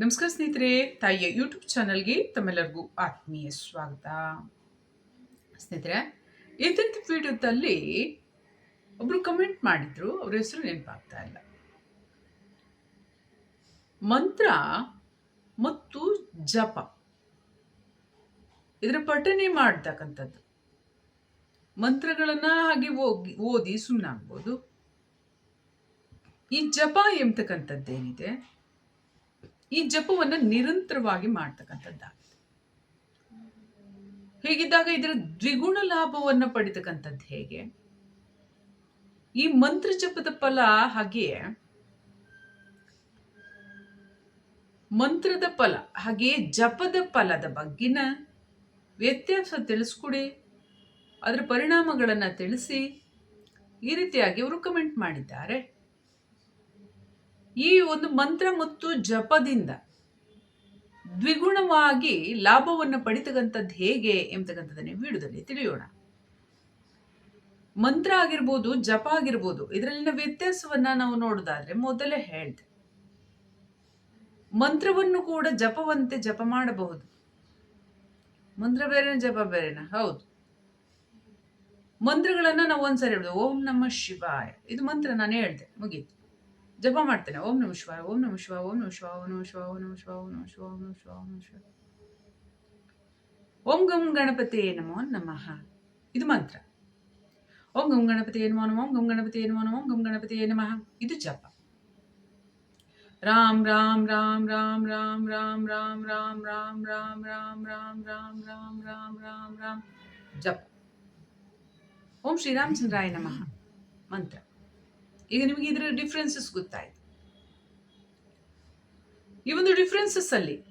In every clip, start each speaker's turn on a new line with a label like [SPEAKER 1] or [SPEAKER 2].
[SPEAKER 1] ನಮಸ್ಕಾರ ಸ್ನೇಹಿತರೆ, ತಾಯಿಯ ಯೂಟ್ಯೂಬ್ ಚಾನಲ್ಗೆ ತಮ್ಮೆಲ್ಲರಿಗೂ ಆತ್ಮೀಯ ಸ್ವಾಗತ. ಸ್ನೇಹಿತರೆ ಇಂತಿಂತ ವಿಡಿಯೋದಲ್ಲಿ ಒಬ್ರು ಕಮೆಂಟ್ ಮಾಡಿದ್ರು, ಅವ್ರ ಹೆಸರು ನೆನಪಾಗ್ತಾ ಇಲ್ಲ. ಮಂತ್ರ ಮತ್ತು ಜಪ. ಇದರ ಪಠನೆ ಮಾಡ್ತಕ್ಕಂಥದ್ದು. ಮಂತ್ರಗಳನ್ನ ಹಾಗೆ ಹೋಗಿ, ಓದಿ ಸುಮ್ಮನಾಗ್ಬೋದು ಈ ಜಪ ಎಂಬತಕ್ಕಂಥದ್ದೇನಿದೆ ಈ ಜಪವನ್ನು ನಿರಂತರವಾಗಿ ಮಾಡ್ತಕ್ಕಂಥದ್ದಾಗಿದೆ ಹೀಗಿದ್ದಾಗ ಇದರ ದ್ವಿಗುಣ ಲಾಭವನ್ನು ಪಡಿತಕ್ಕಂಥದ್ದು ಹೇಗೆ? ಈ ಮಂತ್ರ ಜಪದ ಫಲ ಹಾಗೆಯೇ, ಮಂತ್ರದ ಫಲ ಹಾಗೆಯೇ ಜಪದ ಫಲದ ಬಗ್ಗಿನ ವ್ಯತ್ಯಾಸ ತಿಳಿಸ್ಕೊಡಿ. ಅದರ ಪರಿಣಾಮಗಳನ್ನು ತಿಳಿಸಿ ಈ ರೀತಿಯಾಗಿ ಅವರು ಕಮೆಂಟ್ ಮಾಡಿದ್ದಾರೆ. ಈ ಒಂದು ಮಂತ್ರ ಮತ್ತು ಜಪದಿಂದ ದ್ವಿಗುಣವಾಗಿ ಲಾಭವನ್ನು ಪಡಿತಕ್ಕಂಥದ್ದು ಹೇಗೆ ಎಂಬತಕ್ಕಂಥದ್ದನ್ನೇ ವಿಡಿಯೋದಲ್ಲಿ ತಿಳಿಯೋಣ. ಮಂತ್ರ ಆಗಿರ್ಬೋದು, ಜಪ ಆಗಿರ್ಬೋದು, ಇದರಲ್ಲಿನ ವ್ಯತ್ಯಾಸವನ್ನ ನಾವು ನೋಡೋದಾದ್ರೆ ಮೊದಲೇ ಹೇಳ್ದೆ. ಮಂತ್ರವನ್ನು ಕೂಡ ಜಪವಂತೆ ಜಪ ಮಾಡಬಹುದು. ಮಂತ್ರ ಬೇರೆನ, ಜಪ ಬೇರೆನ? ಹೌದು. ಮಂತ್ರಗಳನ್ನ ನಾವು ಒಂದ್ಸರಿ ಹೇಳೋದು ಓಂ ನಮ ಶಿವಾಯ. ಇದು ಮಂತ್ರ ನಾನು ಹೇಳ್ದೆ, ಮುಗೀತು. ಜಪ ಮಾಡ್ತೇನೆ ಓಂ ನಮ ಶಿವಾಯ ಓಂ ನಮ ಶಿವ ಓಂ ನಮ ಶಿವ ಓಂ ನಮ ಶಿವ ಓಂ ನಮ ಶಿವ ಓಂ ನಮ ಶಿವ ಓಂ ನಮ ಶಿವ ಓಂ ನಮ ಶಿವ ಓಂ ಗಂ ಗಣಪತಿ ನಮೋ ನಮಃ ಇದು ಮಂತ್ರ ಓಂ ಗಂ ಗಣಪತಿ ನಮೋ ನಮೋ ಓಂ ಗಂ ಗಣಪತಿ ನಮೋ ನಮೋ ಓಂ ಗಂ ಗಣಪತಿ ನಮಃ ಇದು ಜಪ ರಾಮ್ ರಾಮ್ ರಾಮ್ ರಾಮ್ ರಾಮ್ ರಾಮ್ ರಾಮ್ ರಾಮ್ ರಾಮ್ ರಾಮ್ ರಾಮ್ ರಾಮ್ ರಾಮ್ ರಾಮ್ ರಾಮ್ ರಾಮ್ ರಾಮ್ ಜಪ ಓಂ ಶ್ರೀರಾಮಚಂದ್ರಾಯ ನಮಃ ಮಂತ್ರ ಈಗ ನಿಮಗೆ ಇದರ ಡಿಫ್ರೆನ್ಸಸ್ ಗೊತ್ತಾಯಿತು. ಈ ಒಂದು ಡಿಫ್ರೆನ್ಸಸ್ ಅಲ್ಲಿ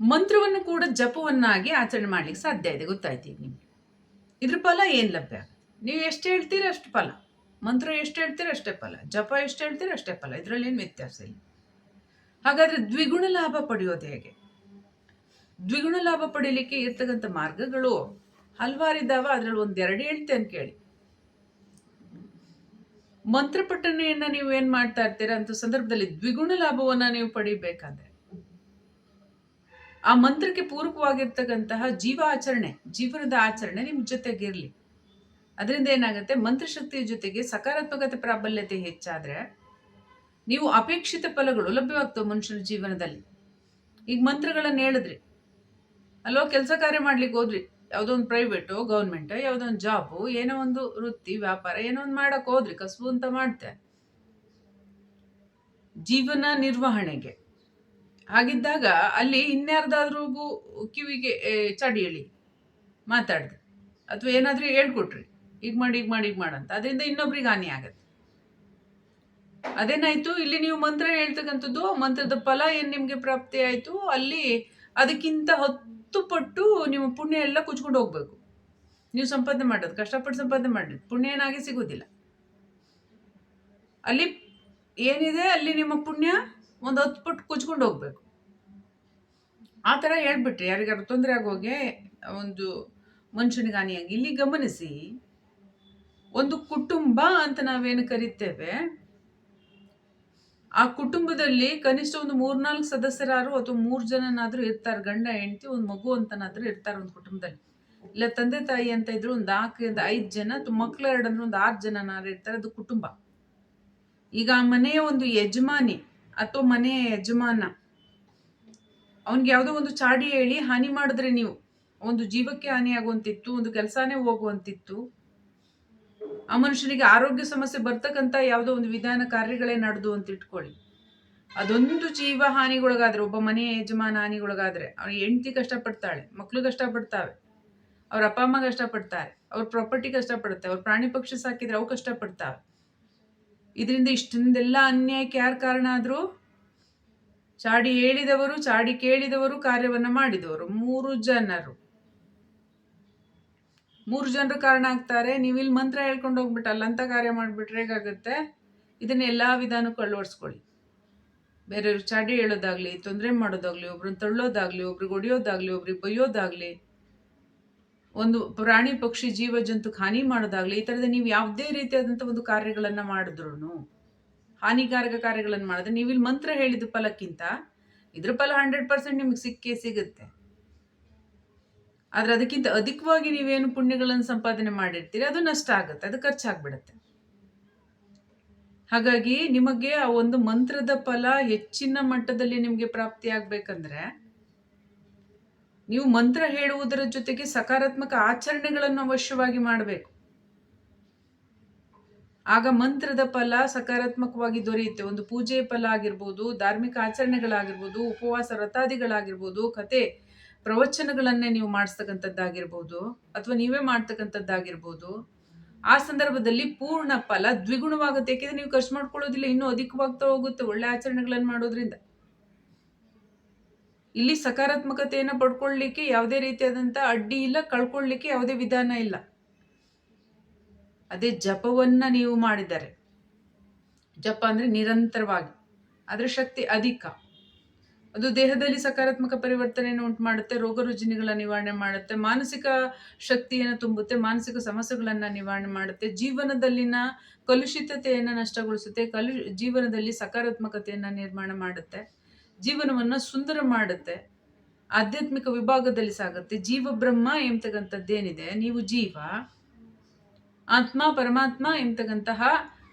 [SPEAKER 1] ಮಂತ್ರವನ್ನು ಕೂಡ ಜಪವನ್ನಾಗಿ ಆಚರಣೆ ಮಾಡ್ಲಿಕ್ಕೆ ಸಾಧ್ಯ ಇದೆ. ಗೊತ್ತಾಯ್ತು ಈಗ ನಿಮಗೆ. ಇದ್ರ ಫಲ ಏನು ಲಭ್ಯ? ನೀವು ಎಷ್ಟು ಹೇಳ್ತೀರ ಅಷ್ಟು ಫಲ. ಮಂತ್ರ ಎಷ್ಟು ಹೇಳ್ತೀರ ಅಷ್ಟೇ ಫಲ. ಜಪ ಎಷ್ಟು ಹೇಳ್ತೀರ ಅಷ್ಟೇ ಫಲ. ಇದರಲ್ಲಿ ಏನು ವ್ಯತ್ಯಾಸ ಇಲ್ಲ. ಹಾಗಾದ್ರೆ ದ್ವಿಗುಣ ಲಾಭ ಪಡೆಯೋದು ಹೇಗೆ? ದ್ವಿಗುಣ ಲಾಭ ಪಡೀಲಿಕ್ಕೆ ಇರ್ತಕ್ಕಂಥ ಮಾರ್ಗಗಳು ಹಲವಾರಿದ್ದಾವ ಅದ್ರಲ್ಲಿ ಒಂದೆರಡು ಹೇಳ್ತೇನೆ ಕೇಳಿ. ಮಂತ್ರ ಪಠಣೆಯನ್ನ ನೀವು ಏನು ಮಾಡ್ತಾ ಇರ್ತೀರಾ ಅಂತ ಸಂದರ್ಭದಲ್ಲಿ ದ್ವಿಗುಣ ಲಾಭವನ್ನು ನೀವು ಪಡಿಬೇಕಾದ್ರೆ. ಆ ಮಂತ್ರಕ್ಕೆ ಪೂರಕವಾಗಿರ್ತಕ್ಕಂತಹ ಜೀವ ಆಚರಣೆ, ಜೀವನದ ಆಚರಣೆ ನಿಮ್ ಜೊತೆಗಿರ್ಲಿ ಅದರಿಂದ ಏನಾಗುತ್ತೆ, ಮಂತ್ರಶಕ್ತಿಯ ಜೊತೆಗೆ ಸಕಾರಾತ್ಮಕತೆ ಪ್ರಾಬಲ್ಯತೆ ಹೆಚ್ಚಾದ್ರೆ ನೀವು ಅಪೇಕ್ಷಿತ ಫಲಗಳು ಲಭ್ಯವಾಗ್ತವೆ ಮನುಷ್ಯನ ಜೀವನದಲ್ಲಿ. ಈಗ ಮಂತ್ರಗಳನ್ನು ಹೇಳಿದ್ರಿ. ಅಲ್ವಾ ಕೆಲಸ ಕಾರ್ಯ ಮಾಡ್ಲಿಕ್ಕೆ ಹೋದ್ರಿ. ಯಾವುದೋ ಒಂದು ಪ್ರೈವೇಟು ಗೌರ್ಮೆಂಟ್ ಯಾವುದೋ ಒಂದು ಜಾಬು ಏನೋ ಒಂದು ವೃತ್ತಿ, ವ್ಯಾಪಾರ, ಏನೋ ಒಂದು ಮಾಡಕ್ ಹೋದ್ರಿ ಕಸಬು ಅಂತ ಮಾಡ್ತೆ. ಜೀವನ ನಿರ್ವಹಣೆಗೆ. ಹಾಗಿದ್ದಾಗ ಅಲ್ಲಿ ಇನ್ಯಾರ್ದಾದ್ರಿಗೂ ಕಿವಿಗೆ ಚಡಿ ಹೇಳಿ ಮಾತಾಡ್ದೆ. ಅಥವಾ ಏನಾದ್ರೂ ಹೇಳ್ಕೊಟ್ರಿ. ಈಗ ಮಾಡಿ ಈಗ ಮಾಡಿ ಈಗ ಮಾಡಂತ ಅದರಿಂದ ಇನ್ನೊಬ್ರಿಗೆ ಹಾನಿ ಆಗತ್ತೆ. ಅದೇನಾಯ್ತು? ಇಲ್ಲಿ ನೀವು ಮಂತ್ರ ಹೇಳ್ತಕ್ಕಂಥದ್ದು, ಮಂತ್ರದ ಫಲ ಏನು ನಿಮಗೆ ಪ್ರಾಪ್ತಿ ಆಯಿತು? ಅಲ್ಲಿ ಅದಕ್ಕಿಂತ ಹತ್ತು ಪಟ್ಟು ನಿಮ್ಮ ಪುಣ್ಯ ಎಲ್ಲ ಕುಚ್ಕೊಂಡು ಹೋಗ್ಬೇಕು. ನೀವು ಸಂಪಾದನೆ ಮಾಡೋದು ಕಷ್ಟಪಟ್ಟು ಸಂಪಾದನೆ ಮಾಡಿ ಪುಣ್ಯ ಏನಾಗಿ ಸಿಗೋದಿಲ್ಲ ಅಲ್ಲಿ ಏನಿದೆ, ಅಲ್ಲಿ ನಿಮ್ಮ ಪುಣ್ಯ ಒಂದು ಹತ್ತು ಪಟ್ಟು ಕುಚ್ಕೊಂಡು ಹೋಗ್ಬೇಕು. ಆ ಥರ ಹೇಳ್ಬಿಟ್ರಿ ಯಾರಿಗಾರು ತೊಂದರೆ ಆಗೋಗೆ ಒಂದು ಮನುಷ್ಯನಿಗೆ ಹಾನಿಯಾಗಿ ಇಲ್ಲಿ ಗಮನಿಸಿ, ಒಂದು ಕುಟುಂಬ ಅಂತ ನಾವೇನು ಕರಿತೇವೆ ಆ ಕುಟುಂಬದಲ್ಲಿ ಕನಿಷ್ಠ ಒಂದು ಮೂರ್ನಾಲ್ಕು ಸದಸ್ಯರಾದ್ರು ಅಥವಾ ಮೂರು ಜನನಾದರೂ ಇರ್ತಾರೆ, ಗಂಡ, ಹೆಂಡತಿ, ಒಂದು ಮಗು ಅಂತನಾದರೂ ಇರ್ತಾರೆ ಒಂದು ಕುಟುಂಬದಲ್ಲಿ. ಇಲ್ಲ ತಂದೆ, ತಾಯಿ ಅಂತ ಇದ್ರು ಒಂದು ನಾಲ್ಕರಿಂದ ಐದು ಜನ ಅಥವಾ ಮಕ್ಳು ಎರಡು ಅಂದ್ರೆ ಒಂದು ಆರು ಜನನಾರು ಇರ್ತಾರೆ, ಅದು ಕುಟುಂಬ. ಈಗ ಆ ಮನೆಯ ಒಂದು ಯಜಮಾನಿ ಅಥವಾ ಮನೆಯ ಯಜಮಾನ, ಅವನ್ಗೆ ಯಾವುದೋ ಒಂದು ಚಾಡಿ ಹೇಳಿ ಹಾನಿ ಮಾಡಿದ್ರೆ ನೀವು, ಒಂದು ಜೀವಕ್ಕೆ ಹಾನಿ ಆಗುವಂತಿತ್ತು ಒಂದು ಕೆಲಸನೇ ಹೋಗುವಂತಿತ್ತು ಆ ಮನುಷ್ಯನಿಗೆ ಆರೋಗ್ಯ ಸಮಸ್ಯೆ ಬರ್ತಕ್ಕಂಥ ಯಾವುದೋ ಒಂದು ವಿಧಾನ ಕಾರ್ಯಗಳೇ ನಡೆದು ಅಂತ ಇಟ್ಕೊಳ್ಳಿ. ಅದೊಂದು ಜೀವ ಹಾನಿಗೊಳಗಾದ್ರೆ ಒಬ್ಬ ಮನೆಯ ಯಜಮಾನ ಹಾನಿಗೊಳಗಾದ್ರೆ ಅವ್ರ ಹೆಂಡತಿ ಕಷ್ಟಪಡ್ತಾಳೆ ಮಕ್ಕಳು ಕಷ್ಟಪಡ್ತಾವೆ, ಅವ್ರ ಅಪ್ಪ ಅಮ್ಮ ಕಷ್ಟಪಡ್ತಾರೆ, ಅವ್ರ ಪ್ರಾಪರ್ಟಿ ಕಷ್ಟಪಡುತ್ತೆ, ಅವ್ರ ಪ್ರಾಣಿ ಪಕ್ಷಿ ಸಾಕಿದ್ರೆ ಅವು ಕಷ್ಟಪಡ್ತಾವೆ. ಇದರಿಂದ ಇಷ್ಟೊಂದೆಲ್ಲ ಅನ್ಯಾಯಕ್ಕೆ ಯಾರು ಕಾರಣ ಆದ್ರು, ಚಾಡಿ ಹೇಳಿದವರು, ಚಾಡಿ ಕೇಳಿದವರು ಕಾರ್ಯವನ್ನು ಮಾಡಿದವರು, ಮೂರು ಜನರು. ಮೂರು ಜನರು ಕಾರಣ ಆಗ್ತಾರೆ. ನೀವು ಇಲ್ಲಿ ಮಂತ್ರ ಹೇಳ್ಕೊಂಡು ಹೋಗ್ಬಿಟ್ಟು ಅಲ್ಲಂತ ಕಾರ್ಯ ಮಾಡಿಬಿಟ್ರೆ ಹೇಗಾಗುತ್ತೆ? ಇದನ್ನ ಎಲ್ಲ ವಿಧಾನಕ್ಕೂ ಅಳವಡಿಸ್ಕೊಳ್ಳಿ. ಬೇರೆಯವ್ರಿಗೆ ಚಾಡಿ ಹೇಳೋದಾಗಲಿ, ತೊಂದರೆ ಮಾಡೋದಾಗ್ಲಿ, ಒಬ್ರನ್ನ ತಳ್ಳೋದಾಗ್ಲಿ, ಒಬ್ರಿಗೆ ಹೊಡಿಯೋದಾಗ್ಲಿ, ಒಬ್ರಿಗೆ ಬೈಯೋದಾಗಲಿ, ಒಂದು ಪ್ರಾಣಿ ಪಕ್ಷಿ, ಜೀವ ಜಂತುಗೆ ಹಾನಿ ಮಾಡೋದಾಗ್ಲಿ, ಈ ಥರದ ನೀವು ಯಾವುದೇ ರೀತಿಯಾದಂಥ ಒಂದು ಕಾರ್ಯಗಳನ್ನು ಮಾಡಿದ್ರು ಹಾನಿಕಾರಕ ಕಾರ್ಯಗಳನ್ನು ಮಾಡಿದ್ರೆ, ನೀವು ಇಲ್ಲಿ ಮಂತ್ರ ಹೇಳಿದ ಫಲಕ್ಕಿಂತ ಇದ್ರ ಫಲ ಹಂಡ್ರೆಡ್ ಪರ್ಸೆಂಟ್ ನಿಮ್ಗೆ ಸಿಕ್ಕೇ ಸಿಗುತ್ತೆ. ಆದ್ರೆ ಅದಕ್ಕಿಂತ ಅಧಿಕವಾಗಿ ನೀವೇನು ಪುಣ್ಯಗಳನ್ನು ಸಂಪಾದನೆ ಮಾಡಿರ್ತೀರಿ, ಅದು ನಷ್ಟ ಆಗುತ್ತೆ, ಅದು ಖರ್ಚಾಗ್ಬಿಡುತ್ತೆ. ಹಾಗಾಗಿ ನಿಮಗೆ ಆ ಒಂದು ಮಂತ್ರದ ಫಲ ಹೆಚ್ಚಿನ ಮಟ್ಟದಲ್ಲಿ ನಿಮಗೆ ಪ್ರಾಪ್ತಿ ಆಗ್ಬೇಕಂದ್ರೆ, ನೀವು ಮಂತ್ರ ಹೇಳುವುದರ ಜೊತೆಗೆ ಸಕಾರಾತ್ಮಕ ಆಚರಣೆಗಳನ್ನು ಅವಶ್ಯವಾಗಿ ಮಾಡಬೇಕು. ಆಗ ಮಂತ್ರದ ಫಲ ಸಕಾರಾತ್ಮಕವಾಗಿ ದೊರೆಯುತ್ತೆ. ಒಂದು ಪೂಜೆ ಫಲ ಆಗಿರ್ಬೋದು, ಧಾರ್ಮಿಕ ಆಚರಣೆಗಳಾಗಿರ್ಬೋದು, ಉಪವಾಸ ವ್ರತಾದಿಗಳಾಗಿರ್ಬೋದು ಕತೆ ಪ್ರವಚನಗಳನ್ನೇ ನೀವು ಮಾಡಿಸ್ತಕ್ಕಂಥದ್ದಾಗಿರ್ಬೋದು ಅಥವಾ ನೀವೇ ಮಾಡ್ತಕ್ಕಂಥದ್ದಾಗಿರ್ಬೋದು, ಆ ಸಂದರ್ಭದಲ್ಲಿ ಪೂರ್ಣ ಫಲ ದ್ವಿಗುಣವಾಗುತ್ತೆ. ಯಾಕೆಂದ್ರೆ ನೀವು ಖರ್ಚು ಮಾಡ್ಕೊಳ್ಳೋದಿಲ್ಲ, ಇನ್ನೂ ಅಧಿಕವಾಗ್ತಾ ಹೋಗುತ್ತೆ ಒಳ್ಳೆ ಆಚರಣೆಗಳನ್ನು ಮಾಡೋದ್ರಿಂದ. ಇಲ್ಲಿ ಸಕಾರಾತ್ಮಕತೆಯನ್ನು ಪಡ್ಕೊಳ್ಳಿಕ್ಕೆ ಯಾವುದೇ ರೀತಿಯಾದಂಥ ಅಡ್ಡಿ ಇಲ್ಲ, ಕಳ್ಕೊಳ್ಳಿಕ್ಕೆ ಯಾವುದೇ ವಿಧಾನ ಇಲ್ಲ. ಅದೇ ಜಪವನ್ನು ನೀವು ಮಾಡಿದ್ದಾರೆ ಜಪ ಅಂದ್ರೆ ನಿರಂತರವಾಗಿ, ಅದರ ಶಕ್ತಿ ಅಧಿಕ. ಅದು ದೇಹದಲ್ಲಿ ಸಕಾರಾತ್ಮಕ ಪರಿವರ್ತನೆಯನ್ನು ಉಂಟು ಮಾಡುತ್ತೆ ರೋಗ ರುಜಿನಗಳ ನಿವಾರಣೆ ಮಾಡುತ್ತೆ, ಮಾನಸಿಕ ಶಕ್ತಿಯನ್ನು ತುಂಬುತ್ತೆ, ಮಾನಸಿಕ ಸಮಸ್ಯೆಗಳನ್ನು ನಿವಾರಣೆ ಮಾಡುತ್ತೆ, ಜೀವನದಲ್ಲಿನ ಕಲುಷಿತತೆಯನ್ನು ನಷ್ಟಗೊಳಿಸುತ್ತೆ, ಕಲು, ಜೀವನದಲ್ಲಿ ಸಕಾರಾತ್ಮಕತೆಯನ್ನು ನಿರ್ಮಾಣ ಮಾಡುತ್ತೆ, ಜೀವನವನ್ನು ಸುಂದರ ಮಾಡುತ್ತೆ, ಆಧ್ಯಾತ್ಮಿಕ ವಿಭಾಗದಲ್ಲಿ ಸಾಗುತ್ತೆ, ಜೀವ ಬ್ರಹ್ಮ ಎಂಬತಕ್ಕಂಥದ್ದೇನಿದೆ ನೀವು ಜೀವ, ಆತ್ಮ ಪರಮಾತ್ಮ ಎಂಬತಕ್ಕಂತಹ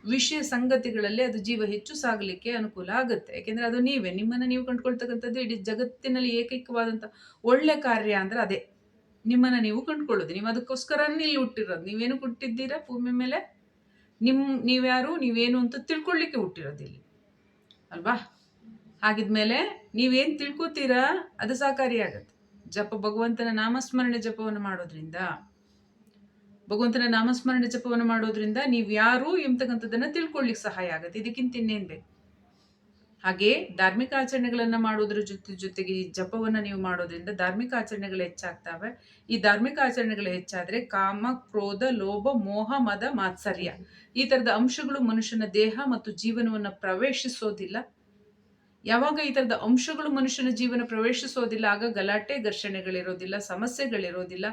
[SPEAKER 1] ವಿಷಯ ಸಂಗತಿಗಳಲ್ಲಿ ಅದು ಜೀವ ಹೆಚ್ಚು ಸಾಗಲಿಕ್ಕೆ ಅನುಕೂಲ ಆಗುತ್ತೆ. ಯಾಕೆಂದರೆ ಅದು ನೀವೇ, ನಿಮ್ಮನ್ನು ನೀವು ಕಂಡುಕೊಳ್ತಕ್ಕಂಥದ್ದು ಇಡೀ ಜಗತ್ತಿನಲ್ಲಿ ಏಕೈಕವಾದಂಥ ಒಳ್ಳೆ ಕಾರ್ಯ ಅಂದ್ರೆ ಅದೇ. ನಿಮ್ಮನ್ನು ನೀವು ಕಂಡುಕೊಳ್ಳೋದು. ನೀವು ಅದಕ್ಕೋಸ್ಕರ ಇಲ್ಲಿ ಹುಟ್ಟಿರೋದು. ನೀವೇನು ಹುಟ್ಟಿದ್ದೀರಾ ಭೂಮಿ ಮೇಲೆ? ನಿಮ್ಮ ನೀವ್ಯಾರು, ನೀವೇನು ಅಂತ ತಿಳ್ಕೊಳ್ಳಿಕ್ಕೆ ಹುಟ್ಟಿರೋದಿಲ್ಲಿ ಅಲ್ವಾ? ಹಾಗಿದ್ಮೇಲೆ ನೀವೇನು ತಿಳ್ಕೊತೀರಾ ಅದು ಸಹಕಾರಿಯಾಗತ್ತೆ. ಜಪ ಭಗವಂತನ ನಾಮಸ್ಮರಣೆ ಜಪವನ್ನು ಮಾಡೋದ್ರಿಂದ. ಭಗವಂತನ ನಾಮಸ್ಮರಣೆ ಜಪವನ್ನು ಮಾಡೋದ್ರಿಂದ ನೀವು ಯಾರು ಎಂಬತಕ್ಕಂಥದ್ದನ್ನ ತಿಳ್ಕೊಳ್ಳಿಕ್ಕೆ ಸಹಾಯ ಆಗುತ್ತೆ. ಇದಕ್ಕಿಂತ ಇನ್ನೇನು ಬೇಕು ಹಾಗೆ ಧಾರ್ಮಿಕ ಆಚರಣೆಗಳನ್ನ ಮಾಡೋದ್ರ ಜೊತೆ ಜೊತೆಗೆ ಈ ಜಪವನ್ನ ನೀವು ಮಾಡೋದ್ರಿಂದ ಧಾರ್ಮಿಕ ಆಚರಣೆಗಳು ಹೆಚ್ಚಾಗ್ತವೆ. ಈ ಧಾರ್ಮಿಕ ಆಚರಣೆಗಳು ಹೆಚ್ಚಾದ್ರೆ ಕಾಮ, ಕ್ರೋಧ, ಲೋಭ, ಮೋಹ, ಮದ, ಮಾತ್ಸರ್ಯ. ಈ ತರದ ಅಂಶಗಳು ಮನುಷ್ಯನ ದೇಹ ಮತ್ತು ಜೀವನವನ್ನ ಪ್ರವೇಶಿಸೋದಿಲ್ಲ. ಯಾವಾಗ ಈ ಥರದ ಅಂಶಗಳು ಮನುಷ್ಯನ ಜೀವನ ಪ್ರವೇಶಿಸೋದಿಲ್ಲ, ಆಗ ಗಲಾಟೆ ಘರ್ಷಣೆಗಳಿರೋದಿಲ್ಲ, ಸಮಸ್ಯೆಗಳಿರೋದಿಲ್ಲ,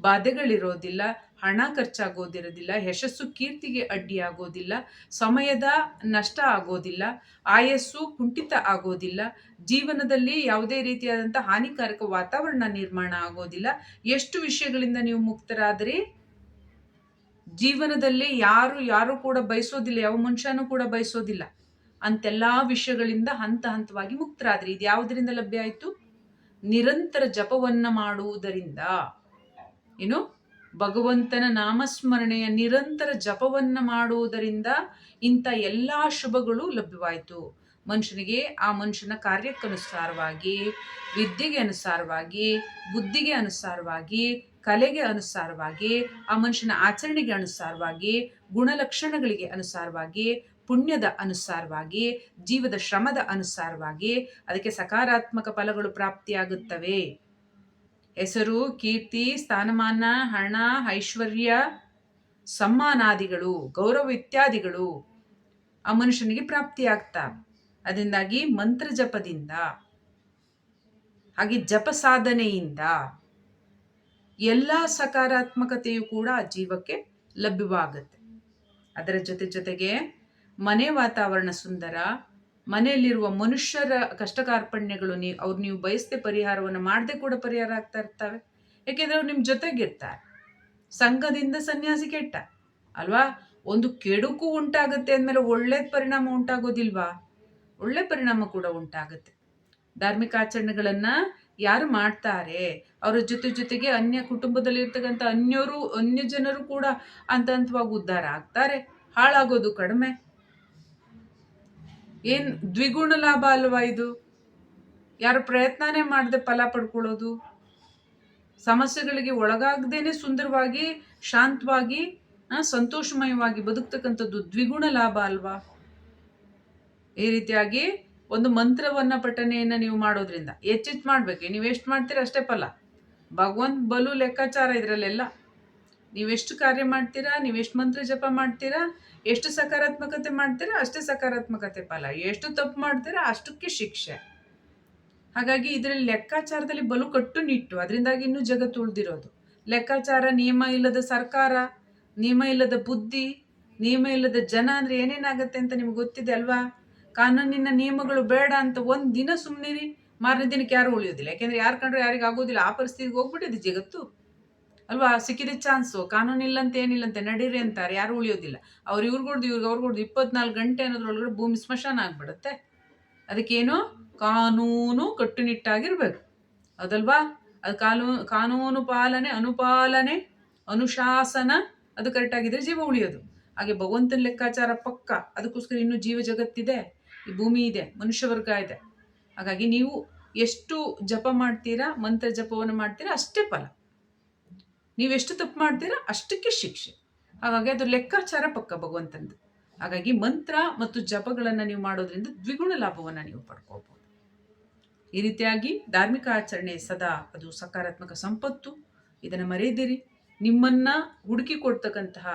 [SPEAKER 1] ಬಾಧೆಗಳಿರೋದಿಲ್ಲ, ಹಣ ಖರ್ಚಾಗೋದಿರೋದಿಲ್ಲ, ಯಶಸ್ಸು ಕೀರ್ತಿಗೆ ಅಡ್ಡಿಯಾಗೋದಿಲ್ಲ, ಸಮಯದ ನಷ್ಟ ಆಗೋದಿಲ್ಲ, ಆಯಸ್ಸು ಕುಂಠಿತ ಆಗೋದಿಲ್ಲ, ಜೀವನದಲ್ಲಿ ಯಾವುದೇ ರೀತಿಯಾದಂಥ ಹಾನಿಕಾರಕ ವಾತಾವರಣ ನಿರ್ಮಾಣ ಆಗೋದಿಲ್ಲ. ಎಷ್ಟು ವಿಷಯಗಳಿಂದ ನೀವು ಮುಕ್ತರಾದರೆ? ಜೀವನದಲ್ಲಿ ಯಾರು ಯಾರು ಕೂಡ ಬಯಸೋದಿಲ್ಲ, ಯಾವ ಮನುಷ್ಯನೂ ಕೂಡ ಬಯಸೋದಿಲ್ಲ. ಅಂತೆಲ್ಲ ವಿಷಯಗಳಿಂದ ಹಂತ ಹಂತವಾಗಿ ಮುಕ್ತರಾದ್ರಿ. ಇದು ಯಾವುದರಿಂದ ಲಭ್ಯ ಆಯಿತು? ನಿರಂತರ ಜಪವನ್ನು ಮಾಡುವುದರಿಂದ. ಏನು? ಭಗವಂತನ ನಾಮಸ್ಮರಣೆಯ ನಿರಂತರ ಜಪವನ್ನು ಮಾಡುವುದರಿಂದ ಇಂಥ ಎಲ್ಲ ಶುಭಗಳು ಲಭ್ಯವಾಯಿತು. ಮನುಷ್ಯನಿಗೆ ಆ ಮನುಷ್ಯನ ಕಾರ್ಯಕ್ಕನುಸಾರವಾಗಿ, ವಿದ್ಯೆಗೆ ಅನುಸಾರವಾಗಿ, ಬುದ್ಧಿಗೆ ಅನುಸಾರವಾಗಿ ಕಲೆಗೆ ಅನುಸಾರವಾಗಿ, ಆ ಮನುಷ್ಯನ ಆಚರಣೆಗೆ ಅನುಸಾರವಾಗಿ, ಗುಣಲಕ್ಷಣಗಳಿಗೆ ಅನುಸಾರವಾಗಿ, ಪುಣ್ಯದ ಅನುಸಾರವಾಗಿ, ಜೀವದ ಶ್ರಮದ ಅನುಸಾರವಾಗಿ ಅದಕ್ಕೆ ಸಕಾರಾತ್ಮಕ ಫಲಗಳು ಪ್ರಾಪ್ತಿಯಾಗುತ್ತವೆ. ಹೆಸರು, ಕೀರ್ತಿ, ಸ್ಥಾನಮಾನ, ಹಣ, ಐಶ್ವರ್ಯ, ಸಮ್ಮಾನಾದಿಗಳು, ಗೌರವ ಇತ್ಯಾದಿಗಳು ಆ ಮನುಷ್ಯನಿಗೆ ಪ್ರಾಪ್ತಿಯಾಗ್ತಾ. ಅದರಿಂದಾಗಿ ಮಂತ್ರ ಜಪದಿಂದ ಹಾಗೆ ಜಪ ಸಾಧನೆಯಿಂದ ಎಲ್ಲ ಸಕಾರಾತ್ಮಕತೆಯು ಕೂಡ ಆ ಜೀವಕ್ಕೆ ಲಭ್ಯವಾಗುತ್ತೆ. ಅದರ ಜೊತೆ ಜೊತೆಗೆ ಮನೆ ವಾತಾವರಣ ಸುಂದರ, ಮನೆಯಲ್ಲಿರುವ ಮನುಷ್ಯರ ಕಷ್ಟ ಕಾರ್ಪಣ್ಯಗಳು ನೀವು ಅವ್ರು ನೀವು ಬಯಸದೆ ಪರಿಹಾರವನ್ನು ಮಾಡದೆ ಕೂಡ ಪರಿಹಾರ ಆಗ್ತಾ ಇರ್ತವೆ. ಯಾಕೆಂದರೆ ಅವ್ರು ನಿಮ್ಮ ಜೊತೆಗಿರ್ತಾರೆ. ಸಂಘದಿಂದ ಸನ್ಯಾಸಿ ಕೆಟ್ಟ. ಅಲ್ವಾ? ಒಂದು ಕೆಡುಕು ಉಂಟಾಗುತ್ತೆ ಅಂದಮೇಲೆ ಒಳ್ಳೆ ಪರಿಣಾಮ ಉಂಟಾಗೋದಿಲ್ವಾ? ಒಳ್ಳೆ ಪರಿಣಾಮ ಕೂಡ ಉಂಟಾಗುತ್ತೆ. ಧಾರ್ಮಿಕ ಆಚರಣೆಗಳನ್ನ ಯಾರು ಮಾಡ್ತಾರೆ? ಅವರ ಜೊತೆ ಜೊತೆಗೆ ಅನ್ಯ ಕುಟುಂಬದಲ್ಲಿ ಇರ್ತಕ್ಕಂಥ ಅನ್ಯರು ಅನ್ಯ ಜನರು ಕೂಡ ಹಂತ ಹಂತವಾಗಿ ಉದ್ಧಾರ ಆಗ್ತಾರೆ. ಹಾಳಾಗೋದು ಕಡಿಮೆ. ಏನ್ ದ್ವಿಗುಣ ಲಾಭ ಅಲ್ವಾ ಇದು? ಯಾರು ಪ್ರಯತ್ನನೇ ಮಾಡದೆ ಫಲ ಪಡ್ಕೊಳ್ಳೋದು? ಸಮಸ್ಯೆಗಳಿಗೆ ಒಳಗಾಗದೇನೆ ಸುಂದರವಾಗಿ, ಶಾಂತವಾಗಿ ಸಂತೋಷಮಯವಾಗಿ ಬದುಕ್ತಕ್ಕಂಥದ್ದು ದ್ವಿಗುಣ ಲಾಭ ಅಲ್ವಾ? ಈ ರೀತಿಯಾಗಿ ಒಂದು ಮಂತ್ರವನ್ನು ಪಠನೆಯನ್ನು ನೀವು ಮಾಡೋದ್ರಿಂದ ಹೆಚ್ಚೆಚ್ಚು ಮಾಡಬೇಕು. ನೀವು ಎಷ್ಟು ಮಾಡ್ತೀರ ಅಷ್ಟೇ ಫಲ. ಭಗವಂತ ಬಲು ಲೆಕ್ಕಾಚಾರ ಇದರಲ್ಲೆಲ್ಲ. ನೀವೆಷ್ಟು ಕಾರ್ಯ ಮಾಡ್ತೀರಾ ನೀವೆಷ್ಟು ಮಂತ್ರ ಜಪ ಮಾಡ್ತೀರಾ, ಎಷ್ಟು ಸಕಾರಾತ್ಮಕತೆ ಮಾಡ್ತೀರಾ, ಅಷ್ಟೇ ಸಕಾರಾತ್ಮಕತೆ ಫಲ. ಎಷ್ಟು ತಪ್ಪು ಮಾಡ್ತೀರಾ, ಅಷ್ಟಕ್ಕೆ ಶಿಕ್ಷೆ. ಹಾಗಾಗಿ ಇದರಲ್ಲಿ ಲೆಕ್ಕಾಚಾರದಲ್ಲಿ ಬಲು ಕಟ್ಟುನಿಟ್ಟು ಅದರಿಂದಾಗಿ ಇನ್ನೂ ಜಗತ್ತು ಉಳಿದಿರೋದು. ಲೆಕ್ಕಾಚಾರ, ನಿಯಮ ಇಲ್ಲದ ಸರ್ಕಾರ, ನಿಯಮ ಇಲ್ಲದ ಬುದ್ಧಿ, ನಿಯಮ ಇಲ್ಲದ ಜನ ಅಂದರೆ ಏನೇನಾಗುತ್ತೆ ಅಂತ ನಿಮ್ಗೆ ಗೊತ್ತಿದೆ ಅಲ್ವಾ? ಕಾನೂನಿನ ನಿಯಮಗಳು ಬೇಡ ಅಂತ ಒಂದು ದಿನ ಸುಮ್ಮನಿರಿ ಮಾರನೇ ದಿನಕ್ಕೆ ಯಾರು ಉಳಿಯೋದಿಲ್ಲ. ಯಾಕೆಂದ್ರೆ ಯಾರು ಕಂಡ್ರೆ ಯಾರಿಗೆ ಆಗೋದಿಲ್ಲ. ಆ ಪರಿಸ್ಥಿತಿಗೆ ಹೋಗ್ಬಿಟ್ಟಿದೆ ಜಗತ್ತು. ಅಲ್ವಾ? ಸಿಕ್ಕಿದ ಚಾನ್ಸು. ಕಾನೂನಿಲ್ಲ ಅಂತ ಏನಿಲ್ಲಂತೆ ನಡೀರಿ ಅಂತಾರೆ. ಯಾರು ಉಳಿಯೋದಿಲ್ಲ. ಅವ್ರು ಇವ್ರಿಗೊಡ್ದು ಇವ್ರಿಗೆ ಅವ್ರಿಗೊಡ್ದು ಇಪ್ಪತ್ನಾಲ್ಕು ಗಂಟೆ ಅನ್ನೋದ್ರೊಳಗಡೆ ಭೂಮಿ ಸ್ಮಶಾನ ಆಗ್ಬಿಡುತ್ತೆ. ಅದಕ್ಕೇನು? ಕಾನೂನು ಕಟ್ಟುನಿಟ್ಟಾಗಿರ್ಬೇಕು. ಅದಲ್ವಾ? ಅದು ಕಾನೂನು ಕಾನೂನು ಪಾಲನೆ, ಅನುಪಾಲನೆ, ಅನುಶಾಸನ, ಅದು ಕರೆಕ್ಟಾಗಿದ್ದರೆ ಜೀವ ಉಳಿಯೋದು. ಹಾಗೆ ಭಗವಂತನ ಲೆಕ್ಕಾಚಾರ ಪಕ್ಕ. ಅದಕ್ಕೋಸ್ಕರ ಇನ್ನೂ ಜೀವ ಜಗತ್ತಿದೆ. ಈ ಭೂಮಿ ಇದೆ ಮನುಷ್ಯ ವರ್ಗ ಇದೆ. ಹಾಗಾಗಿ ನೀವು ಎಷ್ಟು ಜಪ ಮಾಡ್ತೀರಾ, ಮಂತ್ರ ಜಪವನ್ನು ಮಾಡ್ತೀರಾ, ಅಷ್ಟೇ ಫಲ. ನೀವೆಷ್ಟು ತಪ್ಪು ಮಾಡ್ತೀರಾ, ಅಷ್ಟಕ್ಕೆ ಶಿಕ್ಷೆ. ಹಾಗಾಗಿ ಅದು ಲೆಕ್ಕಾಚಾರ ಪಕ್ಕ ಭಗವಂತನದು ಹಾಗಾಗಿ ಮಂತ್ರ ಮತ್ತು ಜಪಗಳನ್ನು ನೀವು ಮಾಡೋದ್ರಿಂದ ದ್ವಿಗುಣ ಲಾಭವನ್ನು ನೀವು ಪಡ್ಕೋಬಹುದು ಈ ರೀತಿಯಾಗಿ ಧಾರ್ಮಿಕ ಆಚರಣೆ ಸದಾ ಅದು ಸಕಾರಾತ್ಮಕ ಸಂಪತ್ತು. ಇದನ್ನು ಮರೆಯದಿರಿ. ನಿಮ್ಮನ್ನ ಹುಡುಕಿಕೊಡ್ತಕ್ಕಂತಹ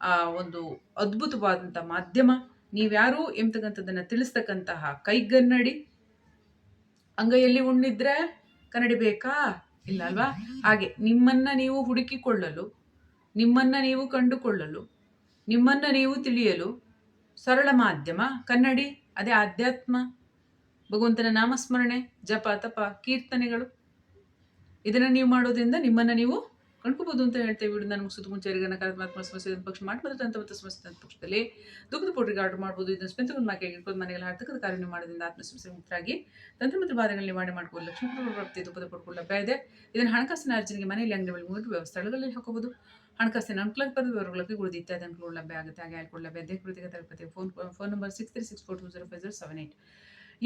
[SPEAKER 1] ಆ ಒಂದು ಅದ್ಭುತವಾದಂಥ ಮಾಧ್ಯಮ ನೀವ್ಯಾರು ಎಂಬತಕ್ಕಂಥದ್ದನ್ನು ತಿಳಿಸ್ತಕ್ಕಂತಹ ಕೈಗನ್ನಡಿ. ಅಂಗೈಯಲ್ಲಿ ಉಣ್ಣಿದ್ರೆ ಕನ್ನಡಿ ಬೇಕಾ? ಇಲ್ಲ ಅಲ್ವಾ? ಹಾಗೆ ನಿಮ್ಮನ್ನ ನೀವು ಹುಡುಕಿಕೊಳ್ಳಲು, ನಿಮ್ಮನ್ನ ನೀವು ಕಂಡುಕೊಳ್ಳಲು, ನಿಮ್ಮನ್ನ ನೀವು ತಿಳಿಯಲು ಸರಳ ಮಾಧ್ಯಮ ಕನ್ನಡಿ, ಅದೇ ಆಧ್ಯಾತ್ಮ. ಭಗವಂತನ ನಾಮಸ್ಮರಣೆ, ಜಪ, ತಪ, ಕೀರ್ತನೆಗಳು. ಇದನ್ನು ನೀವು ಮಾಡೋದ್ರಿಂದ ನಿಮ್ಮನ್ನು ನೀವು ಕಂಡ್ಕೋಬಹುದು ಅಂತ ಹೇಳ್ತೇವೆ ವಿಡಿಯೋ ನಾನು ಮುಗಿಸೋದು ಮುಂಚೆ ಯಾರಿಗೆ ನಕಾರಾತ್ಮಕ ಸಮಸ್ಯೆ ಪಕ್ಷ ಮಾಡಬಹುದು ಅಂತ ಮತ್ತು ಸಮಸ್ಯೆ ಪಕ್ಷದಲ್ಲಿ ದುಃಖದ ಪೌಡ್ರಿಗೆ ಆರ್ಡರ್ ಮಾಡ್ಬೋದು. ಇದನ್ನು ಸ್ಪೆಂತ ಮಾಕೆ ಇಟ್ಕೊಂಡು ಮನೆಯಲ್ಲಿ ಹಾರ್ತಕ್ಕಂಥ ಕಾರ್ಯ ಮಾಡೋದ್ರಿಂದ ಆತ್ಮಸಮಸ್ಯೆ ಮುಕ್ತರಾಗಿ ತಂತ್ರ ಮತ್ತು ಬಾಧೆಗಳಲ್ಲಿ ಮಾಡಿ ಮಾಡ್ಬೋದು ಲಕ್ಷ್ಮೀ ಪ್ರಾಪ್ತಿ ದುಃಖದ ಪಡ್ಕೊಳ್ಳ ಲಭ್ಯ ಇದೆ. ಇದನ್ನು ಹಣಕಾಸಿನ ಅರ್ಜನೆಗೆ ಮನೆಯಲ್ಲಿ ಅಂಗಡಿ ಮೂರು ವ್ಯವಸ್ಥೆಗಳಲ್ಲಿ ಹಾಕೋಬಹುದು. ಹಣಕಾಸಿನ ಅನುಕೂಲಕ್ಕೆ ಬರೆದ ವಿವರಗಳಿಗೆ ಉಳಿದು ಇತ್ಯಾದಿ ಅನುಕೂಲ ಲಭ್ಯ ಆಗುತ್ತೆ. ಹಾಗೆ ಆಲ್ಕೊಳ್ಳ ಲಭ್ಯ ದೇಹ ಕೃತಿಗೆ ತರಪತಿ phone phone number six three six four two zero five zero seven eight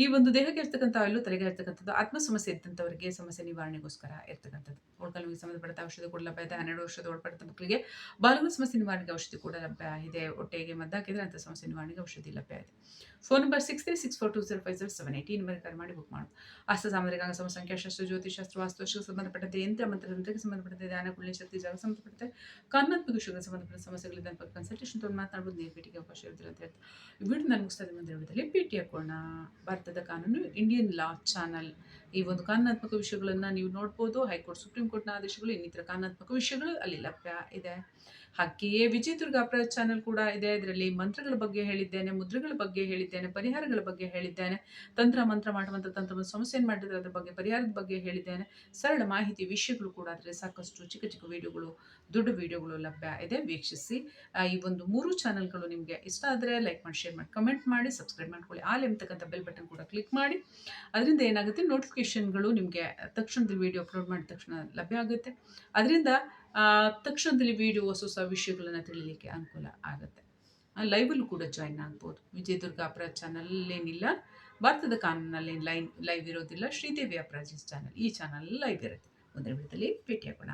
[SPEAKER 1] ಈ ಒಂದು ದೇಹಕ್ಕೆ ಇರ್ತಕ್ಕಂಥ ಆಯಿಲು ತಲೆಗೆ ಇರ್ತಕ್ಕಂಥದ್ದು ಆತ್ಮ ಸಮಸ್ಯೆ ಇದ್ದಂಥವರಿಗೆ ಸಮಸ್ಯೆ ನಿವಾರಣೆಗೋಸ್ಕರ ಇರ್ತಕ್ಕಂಥದ್ದು. ಒಳಕಲ್ಲಿಗೆ ಸಂಬಂಧಪಟ್ಟ ಔಷಧಿ ಕೂಡ ಲಭ್ಯ ಇದೆ. ಹನ್ನೆರಡು ವರ್ಷದ ಒಳಪಟ್ಟ ಮಕ್ಕಳಿಗೆ ಬಾಲಕ ಸಮಸ್ಯೆ ನಿವಾರಣೆಗೆ ಔಷಧಿ ಕೂಡ ಲಭ್ಯ ಇದೆ. ಹೊಟ್ಟೆಗೆ ಮದ್ದಾಕಿದ್ರೆ ಅಂಥ ಸಮಸ್ಯೆ ನಿವಾರಣೆಗೆ ಔಷಧಿ ಲಭ್ಯ ಇದೆ. Phone number six three six four two zero five zero seven eight ಈ ನಂಬರ್ ಕರೆ ಮಾಡಿ ಬುಕ್ ಮಾಡು ಅಸ್ತ ಸಾಮರಿಕ ಅಂಗ ಸಂಖ್ಯಾಶಾಸ್ತ್ರ ಜ್ಯೋತಿಷಾಸ್ತ್ರ ವಾಸ್ತುಶಕ್ಕೆ ಸಂಬಂಧಪಟ್ಟಂತೆ, ಯಂತ್ರ ಮಂತ್ರತಂತ್ರಕ್ಕೆ ಸಂಬಂಧಪಟ್ಟಂತೆ, ಧ್ಯಾನ ಕುಳ್ಳಿ ಶಕ್ತಿ, ಜಾಗ ಸಂಬಂಧಪಟ್ಟಂತೆ ಕಾರಣಾತ್ಮಕ ವಿಷಯಗಳಿಗೆ ಸಂಬಂಧಪಟ್ಟ ಸಮಸ್ಯೆಗಳಿಂದ ಕನ್ಸಲ್ಟೇಷನ್ ತೊಗೊಂಡು ಮಾತನಾಡ್ಬೋದು. ನೇರ ಭೇಟಿಗೆ ಅವಕಾಶ ಇರೋದಿಲ್ಲ ಅಂತ ಹೇಳ್ತಾರೆ ವಿಡಿಯೋ ನಾನು ಮುಗಿಸ್ತಾ ಇದ್ದೀನಿ ವಿಡಿಯೋದಲ್ಲಿ ಭೇಟಿ ಹಾಕೋಣ ಕಾನೂನು ಇಂಡಿಯನ್ ಲಾ ಚಾನಲ್ ಈ ಒಂದು ಕಾನೂನಾತ್ಮಕ ವಿಷಯಗಳನ್ನು ನೀವು ನೋಡ್ಬೋದು. ಹೈಕೋರ್ಟ್, ಸುಪ್ರೀಂ ಕೋರ್ಟ್ನ ಆದೇಶಗಳು ಇನ್ನಿತರ ಕಾನೂನಾತ್ಮಕ ವಿಷಯಗಳು ಅಲ್ಲಿ ಲಭ್ಯ ಇದೆ. ಹಾಗೆಯೇ ವಿಜಯದುರ್ಗ ಅಪರಾಧ ಚಾನೆಲ್ ಕೂಡ ಇದೆ. ಇದರಲ್ಲಿ ಮಂತ್ರಗಳ ಬಗ್ಗೆ ಹೇಳಿದ್ದೇನೆ, ಮುದ್ರೆಗಳ ಬಗ್ಗೆ ಹೇಳಿದ್ದೇನೆ, ಪರಿಹಾರಗಳ ಬಗ್ಗೆ ಹೇಳಿದ್ದೇನೆ, ತಂತ್ರ ಮಂತ್ರ ಮಾಡುವಂಥ ತಂತ್ರ ಏನು ಮಾಡಿದ್ರೆ ಅದರ ಬಗ್ಗೆ, ಪರಿಹಾರದ ಬಗ್ಗೆ ಹೇಳಿದ್ದೇನೆ. ಸರಳ ಮಾಹಿತಿ ವಿಷಯಗಳು ಕೂಡ ಅದರಲ್ಲಿ ಸಾಕಷ್ಟು ಚಿಕ್ಕ ಚಿಕ್ಕ ವಿಡಿಯೋಗಳು, ದೊಡ್ಡ ವಿಡಿಯೋಗಳು ಲಭ್ಯ ಇದೆ. ವೀಕ್ಷಿಸಿ ಈ ಒಂದು ಮೂರು ಚಾನೆಲ್ಗಳು ನಿಮಗೆ ಇಷ್ಟ ಆದರೆ ಲೈಕ್ ಮಾಡಿ ಶೇರ್ ಮಾಡಿ ಕಮೆಂಟ್ ಮಾಡಿ ಸಬ್ಸ್ಕ್ರೈಬ್ ಮಾಡ್ಕೊಳ್ಳಿ. ಆಲ್ ಎಂಬತಕ್ಕಂಥ ಬೆಲ್ ಬಟನ್ ಕೂಡ ಕ್ಲಿಕ್ ಮಾಡಿ. ಅದರಿಂದ ಏನಾಗುತ್ತೆ? ನೋಟಿಫಿಕೇಷನ್ಗಳು ನಿಮಗೆ ತಕ್ಷಣದಲ್ಲಿ ವಿಡಿಯೋ ಅಪ್ಲೋಡ್ ಮಾಡಿದ ತಕ್ಷಣ ಲಭ್ಯ ಆಗುತ್ತೆ. ಅದರಿಂದ ತಕ್ಷಣದಲ್ಲಿ ವಿಡಿಯೋ ಹೊಸ ಹೊಸ ವಿಷಯಗಳನ್ನು ತಿಳಿಲಿಕ್ಕೆ ಅನುಕೂಲ ಆಗುತ್ತೆ. ಲೈವಲ್ಲೂ ಕೂಡ ಜಾಯಿನ್ ಆಗ್ಬೋದು. ವಿಜಯ ಅಪರ ಚಾನಲ್ ಏನಿಲ್ಲ ಭಾರತದ ಕಾನೂನಲ್ಲಿ ಲೈನ್ ಲೈವ್ ಇರೋದಿಲ್ಲ. ಶ್ರೀದೇವಿ ಅಪರಾಜಿಸ್ ಚಾನಲ್ ಈ ಚಾನಲ್ ಲೈವ್ ಇರುತ್ತೆ ಒಂದರ ವಿಡಿಯೋದಲ್ಲಿ ಭೇಟಿಯಾಗೋಣ.